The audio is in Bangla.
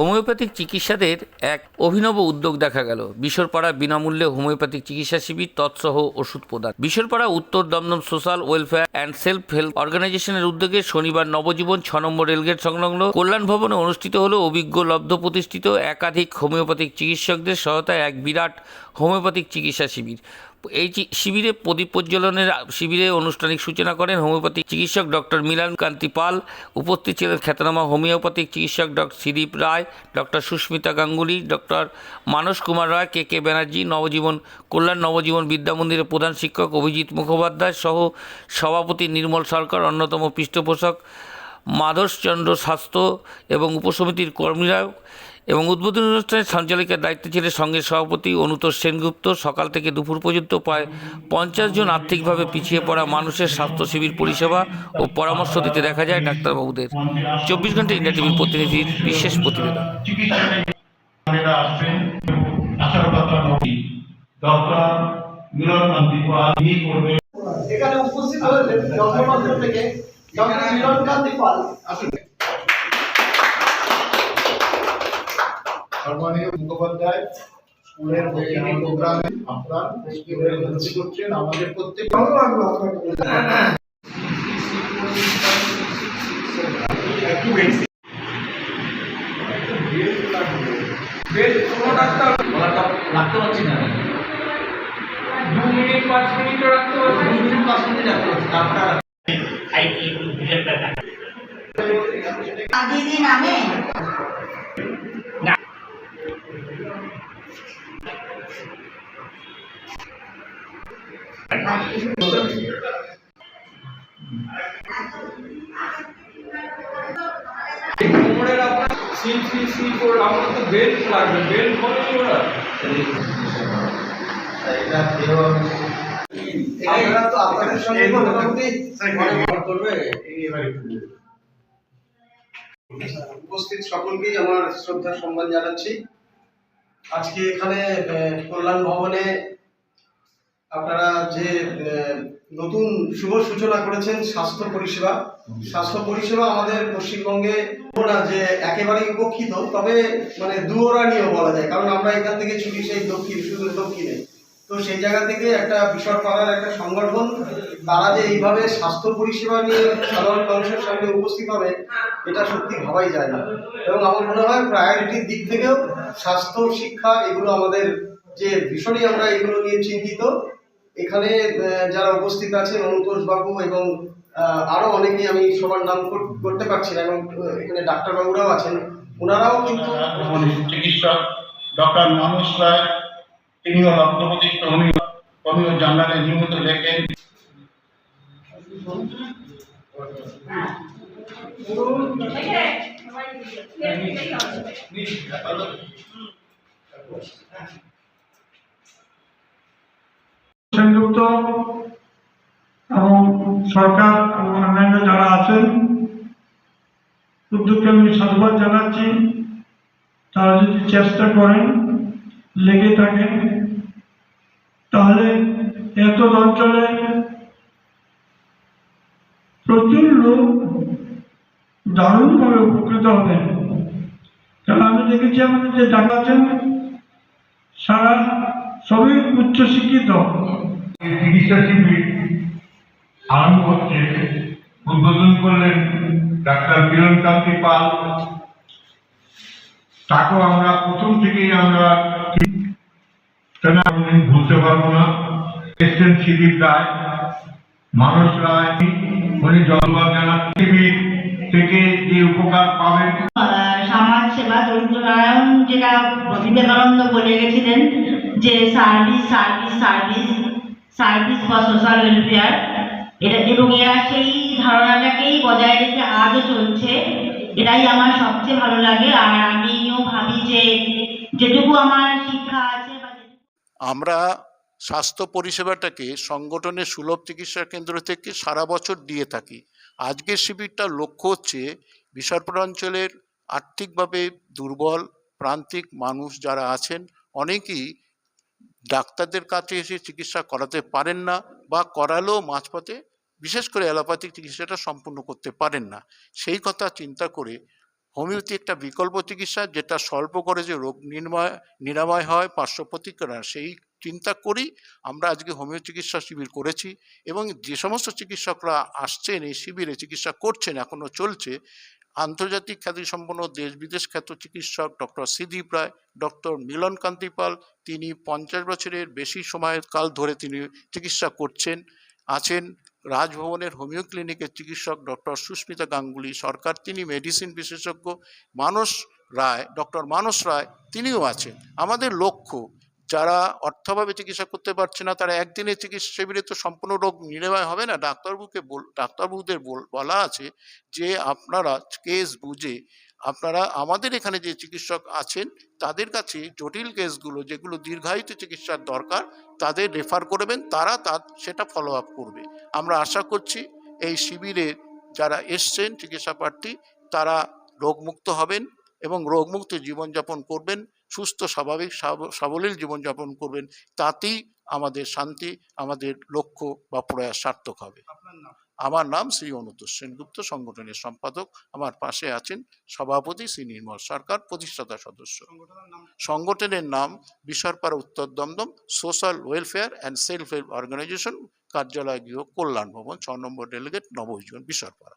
হোমিওপ্যাথিক চিকিৎসাদের এক অভিনব উদ্যোগ দেখা গেল। বিশরপাড়া বিনামূল্যে হোমিওপ্যাথিক চিকিৎসা শিবির তৎসহ ওষুধ প্রদান। Bisharpara Uttar Dumdum social welfare and self help অর্গানাইজেশনের উদ্যোগে শনিবার নবজীবন ছ নম্বর রেলগেট সংলগ্ন কল্যাণ ভবনে অনুষ্ঠিত হল অভিজ্ঞ লব্ধ প্রতিষ্ঠিত একাধিক হোমিওপ্যাথিক চিকিৎসকদের সহায়তায় এক বিরাট হোমিওপ্যাথিক চিকিৎসা শিবির। এই শিবিরে প্রদীপ প্রজ্বলনের শিবিরে আনুষ্ঠানিক সূচনা করেন হোমিওপ্যাথিক চিকিৎসক ডক্টর মিলান কান্তি পাল। উপস্থিত ছিলেন খ্যাতনামা হোমিওপ্যাথিক চিকিৎসক doctor Shridip Roy, doctor Susmita Ganguly, doctor Manas Kumar Roy, K K Banerjee, Nabajiban Kalyan, Nabajiban Vidya মন্দিরের প্রধান শিক্ষক অভিজিৎ মুখোপাধ্যায় সহ সভাপতি নির্মল সরকার, অন্যতম পৃষ্ঠপোষক মাধবচন্দ্র স্বাস্থ্য এবং উপসমিতির কর্মীরা এবং উদ্বোধনী অনুষ্ঠানে সঞ্চালিকার দায়িত্বে ছিলেন সঙ্গে সভাপতি অনুতোষ সেনগুপ্ত। সকাল থেকে দুপুর পর্যন্ত প্রায় পঞ্চাশ জন আর্থিকভাবে পিছিয়ে পড়া মানুষের স্বাস্থ্য শিবির পরিষেবা ও পরামর্শ দিতে দেখা যায় ডাক্তারবাবুদের। চব্বিশ ঘণ্টা ইন্ডিয়া টিভির প্রতিনিধির বিশেষ প্রতিবেদন। এখানে উপস্থিত হয়েছেন থেকে ডক্টর মিলন কান্তি পাল। সম্মানীয় মুখোপাধ্যায়, স্কুলের প্রোগ্রামে, আপনার স্কুলের উন্নতি করছেন, আমাদের প্রত্যেক রাখতে পারছি না মিনিট পাঁচ দু মিনিট পাঁচ মিনিট রাখতে তো বেল্ট লাগবে বেল্ট বলেনি ওরা? আপনারা তো আপনাদের সঙ্গে মোটামুটি করবে। উপস্থিত সকলকেই আমার শ্রদ্ধা সম্মান জানাচ্ছি। আজকে এখানে কল্যাণ ভবনে আপনারা যে নতুন শুভ সূচনা করেছেন স্বাস্থ্য পরিষেবা। স্বাস্থ্য পরিষেবা আমাদের পশ্চিমবঙ্গে না, যে একেবারেই উপক্ষিত তবে মানে দুয়োরানিও বলা যায়, কারণ আমরা এখান থেকে ছুটি সেই দক্ষিণ, শুধু দক্ষিণে। তো সেই জায়গা থেকে একটা বিশাল পাড়ার একটা সংগঠন, তারা যে এইভাবে স্বাস্থ্য পরিষেবা নিয়ে সাধারণ মানুষের সামনে উপস্থিত হবে, এটা সত্যি ভাবাই যায় না। এবং আমার মনে হয় প্রায়োরিটির দিক থেকেও স্বাস্থ্য, শিক্ষা, এগুলো আমাদের যে ভীষণই আমরা এগুলো নিয়ে চিন্তিত। এখানে যারা উপস্থিত আছেন অনুতোষ বাবু এবং আহ, আরও অনেকেই আমি সবার নাম করতে পারছি না এবং এখানে ডাক্তারবাবুরাও আছেন। ওনারাও কিন্তু চিকিৎসক ডক্টর মানুষ রায় তিনিও লব্ধপ্রতিষ্ঠ হোমিও হোমিও জার্নালে নিয়মিত লেখেন সেনযুক্ত এবং সরকার এবং অন্যান্য যারা আছেন, উদ্যোগকে আমি সাধুবাদ জানাচ্ছি। তারা যদি চেষ্টা করেন, লেগে থাকেন, তাহলে এত অঞ্চলে প্রচুর লোক দারুণভাবে উপকৃত হবেন কারণ আমি দেখেছি আমাদের যে ডাক্তার আছেন, সারা সবই উচ্চশিক্ষিত চিকিৎসা শিবির আরম্ভ হচ্ছে। উদ্বোধন করলেন ডাক্তার মিলন কান্তি পাল। তাকেও আমরা প্রথম থেকেই আমরা ভুলতে পারব না। এসছেন শিবির রায়, মানস রায়, উনি জলবাদ জানা শিবির থেকে যে উপকার পাবেন। সমাজ সেবা দরিদ্র নারায়ণ যেটা বিবেকানন্দ বলে গেছিলেন যে service service service service for social welfare এটা এবং এরা সেই ধারণাটাকেই বজায় রেখে আজও চলছে। এটাই আমার সবচেয়ে ভালো লাগে। আর আমিও ভাবি যে যেটুকু আমার শিক্ষা আছে আমরা স্বাস্থ্য পরিষেবাটাকে সংগঠনের সুলভ চিকিৎসা কেন্দ্র থেকে সারা বছর দিয়ে থাকি। আজকের শিবিরটার লক্ষ্য হচ্ছে বিশারপুর অঞ্চলের আর্থিকভাবে দুর্বল, প্রান্তিক মানুষ যারা আছেন, অনেকেই ডাক্তারদের কাছে এসে চিকিৎসা করাতে পারেন না বা করালেও মাঝপথে বিশেষ করে অ্যালোপ্যাথিক চিকিৎসাটা সম্পূর্ণ করতে পারেন না। সেই কথা চিন্তা করে হোমিওপ্যাথি একটা বিকল্প চিকিৎসা যেটা স্বল্প করে যে রোগ নির্ময়, নিরাময় হয়, পার্শ্ব প্রতিক্রিয়া, সেই চিন্তা করেই আমরা আজকে হোমিও চিকিৎসা শিবির করেছি এবং যে সমস্ত চিকিৎসকরা আসছেন এই শিবিরে চিকিৎসা করছেন এখনও চলছে আন্তর্জাতিক খ্যাতিসম্পন্ন দেশ বিদেশ খ্যাত চিকিৎসক ডক্টর সিদীপ রায়, ডক্টর মিলন কান্তি পাল, তিনি পঞ্চাশ বছরের বেশি সময়কাল ধরে তিনি চিকিৎসা করছেন, আছেন রাজভবনের হোমিও ক্লিনিকের চিকিৎসক ডক্টর সুস্মিতা গাঙ্গুলি সরকার, তিনি মেডিসিন বিশেষজ্ঞ, মানস রায়, ডক্টর মানস রায়, তিনিও আছেন। আমাদের লক্ষ্য যারা অর্থভাবে চিকিৎসা করতে পারছে না, তারা একদিনের চিকিৎসা শিবিরে তো সম্পূর্ণ রোগ নিরাময় হবে না? ডাক্তারবাবুকে ডাক্তারবাবুদের বল- বলা আছে যে আপনারা কেস বুঝে, আপনারা আমাদের এখানে যে চিকিৎসক আছেন, তাদের কাছে জটিল কেসগুলো, যেগুলো দীর্ঘায়িত চিকিৎসার দরকার, তাদের রেফার করবেন তারা তা সেটা ফলো আপ করবে। আমরা আশা করছি এই শিবিরে যারা এসছেন চিকিৎসা প্রার্থী, তারা রোগমুক্ত হবেন এবং রোগমুক্ত জীবনযাপন করবেন। সুস্থ স্বাভাবিক সাবলীল জীবনযাপন করবেন তাতেই আমাদের শান্তি আমাদের লক্ষ্য বা প্রয়াস সার্থক হবে। আমার নাম শ্রী অনুত সেনগুপ্ত সংগঠনের সম্পাদক। আমার পাশে আছেন সভাপতি শ্রী নির্মল সরকার প্রতিষ্ঠাতা সদস্য। সংগঠনের নাম? Bisharpara Uttar Dumdum social welfare and self help organisation কার্যালয় গৃহ কল্যাণ ভবন ছ নম্বর ডেলিগেট নবজীবন বিশরপাড়া